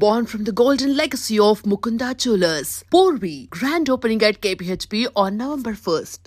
born from the golden legacy of Mukunda Jewelers. Porvi, grand opening at KPHP on November 1st.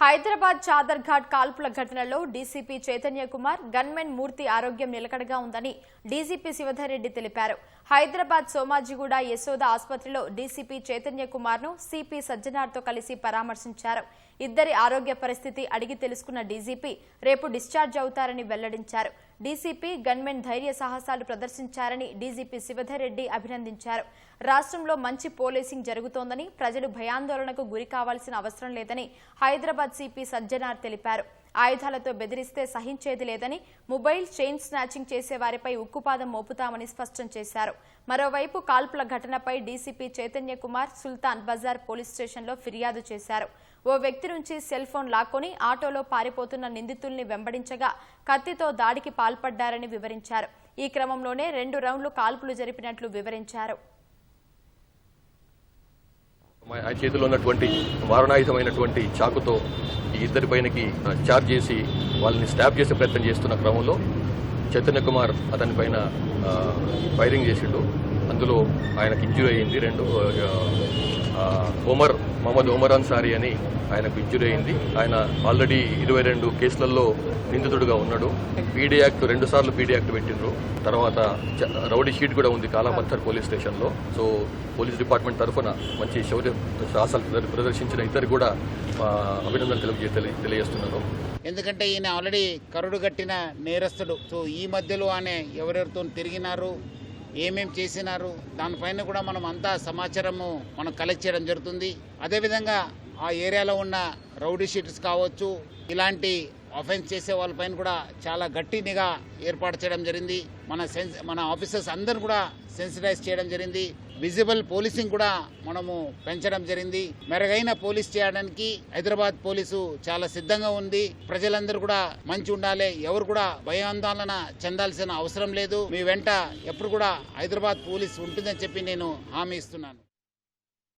Hyderabad చాదర్ ఘాట్ కాల్పుల ఘటనలో DCP Chaitanya Kumar gunmen Murthy ఆరోగ్యం నిలకడగా ఉందని DGP Shivadhar Reddy తెలిపారు హైదరాబాద్ సోమాజిగూడ యశోద ఆసుపత్రిలో డీసీపీ చైతన్య కుమార్ను సిపి సజ్జనార్తో కలిసి పరామర్శించారు ఇద్దరి ఆరోగ్య పరిస్థితి అడిగి తెలుసుకున్న డీజీపీ రేపు డిశ్చార్జ్ అవుతారని వెల్లడించారు డీసీపీ గన్మెన్ ధైర్య సాహసాలు ప్రదర్శించారని డీజీపీ శివధర్రెడ్డి అభినందించారు. రాష్ట్రంలో మంచి పోలీసింగ్ జరుగుతోందని ప్రజలు భయాందోళనకు గురి కావాల్సిన అవసరం లేదని హైదరాబాద్ సిపి సజ్జనార్ తెలిపారు. ఆయుధాలతో బెదిరిస్తే సహించేది లేదని మొబైల్ చైన్ స్నాచింగ్ చేసే వారిపై ఉక్కుపాదం మోపుతామని స్పష్టం చేశారు. మరోవైపు కాల్పుల ఘటనపై డీసీపీ చైతన్య కుమార్ సుల్తాన్ బజార్ పోలీస్ స్టేషన్లో ఫిర్యాదు చేశారు. ఓ వ్యక్తి నుంచి సెల్ ఫోన్ లాక్కొని ఆటోలో పారిపోతున్న నిందితుల్ని వెంబడించగా కత్తితో దాడికి పాల్పడ్డారని వివరించారు. ఈ క్రమంలోనే రెండు రౌండ్లు కాల్పులు జరిపినట్లు వివరించారు. ఆయన చేతిలో ఉన్నటువంటి మారణాయుధమైనటువంటి చాకుతో ఈ ఇద్దరి పైనకి చార్జ్ చేసి వాళ్ళని స్టాప్ చేసే ప్రయత్నం చేస్తున్న క్రమంలో చైతన్య కుమార్ అతని పైన ఫైరింగ్ చేసిండు. అందులో ఆయనకు ఇంజ్యూరీ అయింది రెండు హోమర్ మహమ్మద్ ఒమర్ అన్సారీ అని ఆయనకు ఇంజురీ అయింది ఆయన ఆల్రెడీ ఇరవై రెండు కేసులలో నిందితుడుగా ఉన్నాడు. పీడీ యాక్ట్ రెండు సార్లు పీడీ యాక్ట్ పెట్టిండ్రు. తర్వాత రౌడీ షీట్ కూడా ఉంది కాలాపత్తర్ పోలీస్ స్టేషన్లో. సో పోలీస్ డిపార్ట్మెంట్ తరఫున మంచి శౌర్య సాహసాలు ప్రదర్శించిన ఇద్దరు కూడా అభినందనలు తెలియజే తెలియజేస్తున్నారు. ఎందుకంటే ఈయన ఆల్రెడీ కరుడు కట్టిన నేరస్తుడు. సో ఈ మధ్యలో ఆయన ఎవరెవరితో తిరిగినారు? ఏమేం చేసినారు దానిపైన కూడా మనం అంతా సమాచారము మనం కలెక్ట్ చేయడం జరుగుతుంది. అదేవిధంగా ఆ ఏరియాలో ఉన్న రౌడీ షీట్స్ కావచ్చు ఇలాంటి అఫెన్స్ చేసే వాళ్ళపైన కూడా చాలా గట్టి నిఘా ఏర్పాటు చేయడం జరిగింది. మన సెన్స్ మన ఆఫీసర్స్ అందరూ కూడా సెన్సిటైజ్ చేయడం జరిగింది. విజిబుల్ పోలీసింగ్ కూడా మనము పెంచడం జరిగింది. మెరుగైన పోలీస్ చేయడానికి హైదరాబాద్ పోలీసు చాలా సిద్ధంగా ఉంది. ప్రజలందరూ కూడా మంచి ఉండాలి. ఎవరు కూడా భయాందోళన చెందాల్సిన అవసరం లేదు. మీ వెంట ఎప్పుడు కూడా హైదరాబాద్ పోలీస్ ఉంటుందని చెప్పి నేను హామీ ఇస్తున్నాను.